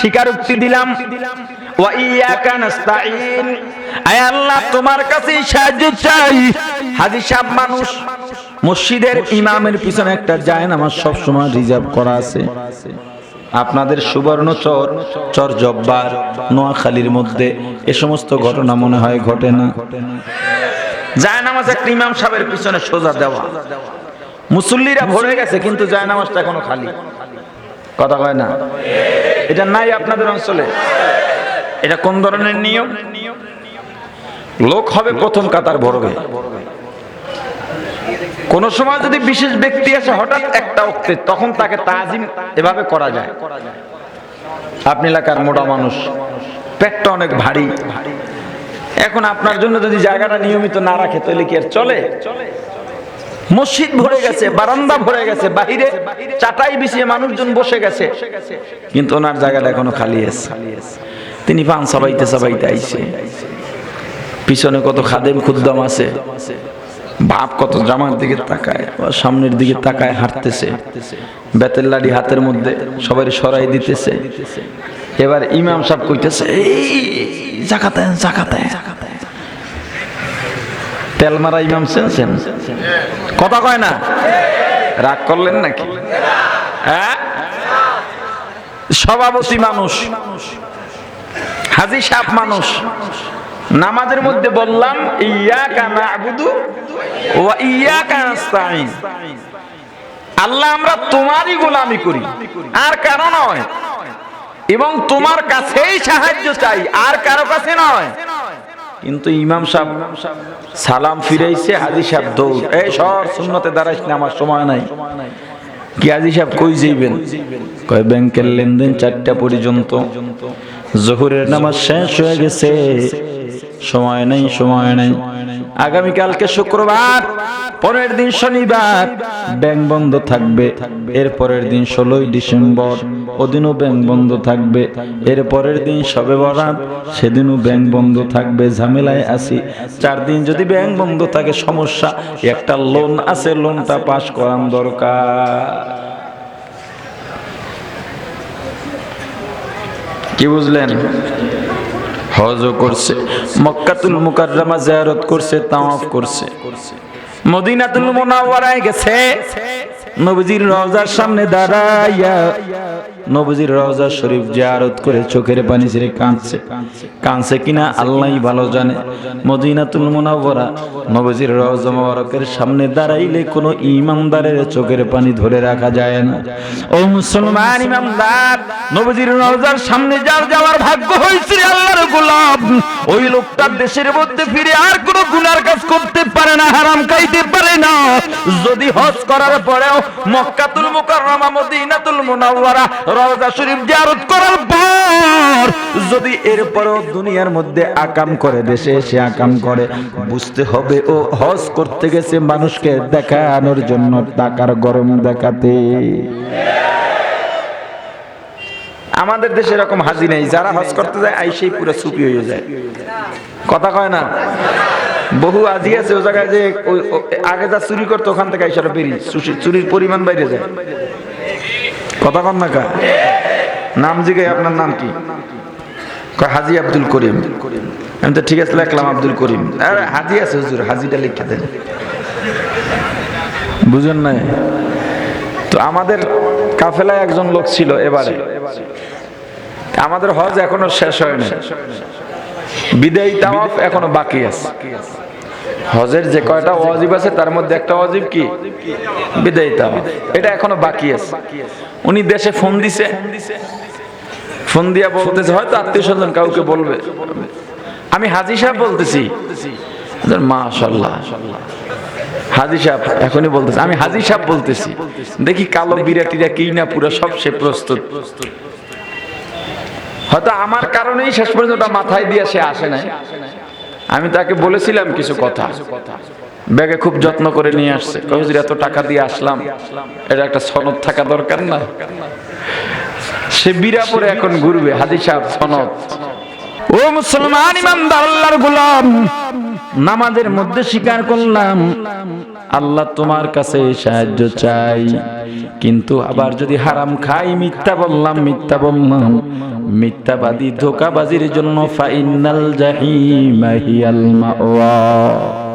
স্বীকারোক্তি দিলাম। আল্লাহ, তোমার কাছে সাহায্য চাই। হাজি সাহেব মানুষ, মসজিদের ইমামের পিছনে একটা যায় নামাজ সব রিজার্ভ করা আছে। আপনাদের সুবর্ণ চর চর জব্বার, নোয়াখালীর মধ্যে এ সমস্ত ঘটনা মনে হয় ঘটে না। যায় নামাজ একটা ইমাম সাহেবের পিছনে সোজা দেওয়া। মুসল্লিরা ভরে গেছে, কিন্তু যায় নামাজটা এখনও খালি। কথা কয় না? এটা নাই আপনাদের অঞ্চলে। এটা কোন ধরনের নিয়ম? লোক হবে প্রথম কাতার ভরবে। কোন সময় যদি বিশেষ ব্যক্তি আসে হঠাৎ একটা অক্তে তখন তাকে তাজিম এভাবে করা যায়। আপনি এলাকার মোটা মানুষ, পেটটা অনেক ভারী। এখন আপনার জন্য যদি জায়গাটা নিয়মিত না রাখে, তাহলে কি আর চলে? মসজিদ ভরে গেছে বারান্দা ভরে গেছে বাহিরে চাটাই বিছিয়ে মানুষজন বসে গেছে। কিন্তু ওনার জায়গাটা এখনও খালি আছে। তিনি পান সবাইতে সবাইতে আইছে। পিছনে কত খাদেম খুদ্দাম আছে। বাপ কত জামার দিকে তাকায় ও সামনের দিকে তাকায় হাঁটতেছে। বেতের লাড়ি হাতের মধ্যে সবাই সরাই দিতেছে। এবার ইমাম সাহেব কইতেছে এই জাকাতে জাকাতে তেল মারা ইমাম চেনছেন কথা কয় না? রাগ করলেন নাকি? হ্যাঁ? সভাপতি মানুষ। হাজি সাপ মানুষ। নামাজের মধ্যে বললাম ইয়া কানা আবুদু ও ইয়া কানাস্তাইন আল্লাহ, আমরা তোমারই গোলামি করি। আর কারও নয়। এবং তোমার কাছেই সাহায্য চাই, আর কারও কাছে নয়। কিন্তু ইমাম সাহেব সালাম ফিরাইছে, হাজি সাহেব দৌড়। এই সব শূন্যতে দাঁড়াইস না, আমার সময় নাই। কি হাজি সাহেব কই যাইবেন? কয়, ব্যাংকের লেনদেন চারটা পর্যন্ত। জহুরের নামাজ শেষ হয়ে গেছে। সময় নেই সময় নেই। আগামীকালকে শুক্রবার, পরের দিন শনিবার। ব্যাংক বন্ধ থাকবে, এর পরের দিন ষোলোই ডিসেম্বর। ওদিনও ব্যাংক বন্ধ থাকবে, এর পরের দিন সবে বরাত। সেদিনও ব্যাংক বন্ধ থাকবে, ঝামেলায় আসি চার দিন যদি ব্যাংক বন্ধ থাকে, সমস্যা। একটা লোন আছে লোনটা পাস করান দরকার। কি বুঝলেন? হজও করছে, মক্কাতুল মুকাররমা জিয়ারত করছে, তাওয়াফ করছে। মদিনাতুল মুনাওয়ারায় গেছে, নবীজির রওজার সামনে দাঁড়াইয়া নবীজির রওজা শরীফ জিয়ারত করে চোখের পানি ছেড়ে কাঁদছে। কাঁদছে কিনা আল্লাহই ভালো জানে। মদিনাতুল মুনাওয়ারা, নবীজির রওজা মোবারকের সামনে দাঁড়াইলে কোনো ইমামদারের চোখের পানি ধরে রাখা যায় না। ও মুসলমান ইমামদার নবীজির রওজার সামনে যার যাওয়ার ভাগ্য হয়েছে আল্লাহর ওই লোকটা দেশের মধ্যে ফিরে আর কোনো গুনার কাজ করতে পারে না, হারাম খাইতে পারে না। যদি হজ করার পরেও মক্কাতুল মুকাররমা, মদিনাতুল মুনাওয়ারা রওজা শরীফ জিয়ারত করার পর যদি এরপরও দুনিয়ার মধ্যে আকাম করে, দেশে এসে আকাম করে, বুঝতে হবে ও হজ করতে গেছে মানুষকে দেখানোর জন্য টাকার গরম দেখাতে। আমাদের দেশে এরকম হাজি নেই, যারা হজ করতে যায়, আইসেই পুরো সুপি হয়ে যায়। কথা কয় না? বহু আজি আছে ও জায়গায় যে আগে যা চুরি করতো, ওখান থেকে আইসারা বেরি চুরি- চুরির পরিমাণ বাইরে যায়। কথা কন না কা? নাম জিগাই, আপনার নাম কি? হাজি আব্দুল করিম। আমি তো ঠিক আছে, লিখলাম আব্দুল করিম। হাজি আছে, হুজুর, হাজিটা লিখে দেন। বুঝেন নাই? আমাদের কাফেলায় একজন লোক ছিল এবারে। আমাদের হজ এখনও শেষ হয়নি। বিদায়ী তাওয়াফ এখনও বাকি আছে। হজের যে কয়টা ওয়াজিব আছে, তার মধ্যে একটা ওয়াজিব কি? বিদায়ী তাওয়াফ। এটা এখনও বাকি আছে। উনি দেশে ফোন দিছে। ফোন দিয়া বলতেছে, হয়তো আত্মীয় স্বজন কাউকে বলবে। আমি হাজি সাহেব বলতেছি মাশাল্লাহ হাজি সাহেব এখনই বলতেছে। আমি হাজি সাহেব বলতেছি দেখি কালো বিরাটিরা কি না পুরো সব সে প্রস্তুত। হয়তো আমার কারণেই শেষ পর্যন্ত মাথায় দিয়ে সে আসে নাই। আমি তাকে বলেছিলাম কিছু কথা। ব্যাগে খুব যত্ন করে নিয়ে আসছে। এত টাকা দিয়ে আসলাম। এটা একটা সনদ থাকা দরকার না? সে বিরাপুরে এখন ঘুরবে। হাজি সাহেব সনদ। ও মুসলমান ইমানদার আল্লাহর গোলাম। নামাজের মধ্যে স্বীকার করলাম, আল্লাহ তোমার কাছে সাহায্য চাই। কিন্তু আবার যদি হারাম খাই, মিথ্যা বললাম মিথ্যা বললাম, মিথ্যাবাদী, ধোকাবাজির জন্য ফাইনাল জাহিম হিয়াল মাওয়া।